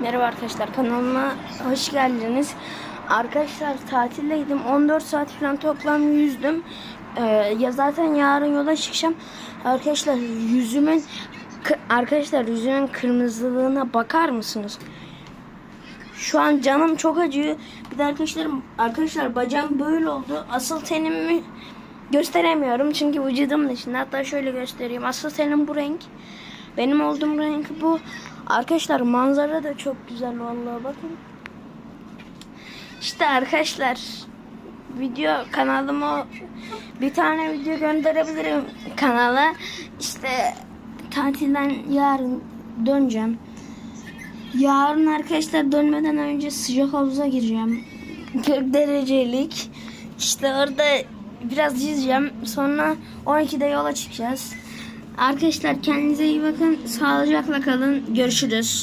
Merhaba arkadaşlar kanalıma hoş geldiniz. Arkadaşlar tatildeydim 14 saat falan toplam yüzdüm. Ee, ya zaten yarın yola çıkacağım. Arkadaşlar yüzümün arkadaşlar yüzümün kırmızılığına bakar mısınız? Şu an canım çok acıyor. Bir de arkadaşlarım arkadaşlar bacağım böyle oldu. Asıl tenimi gösteremiyorum çünkü vücudum dışında. Hatta şöyle göstereyim. Asıl tenim bu renk. Benim olduğum renk bu. Arkadaşlar manzara da çok güzel vallahi bakın. İşte arkadaşlar video kanalıma bir tane video gönderebilirim kanala. İşte tatilden yarın döneceğim. Yarın arkadaşlar dönmeden önce sıcak havuza gireceğim. 40 derecelik. İşte orada biraz yüzeceğim. Sonra 12'de yola çıkacağız. Arkadaşlar kendinize iyi bakın. Sağlıcakla kalın. Görüşürüz.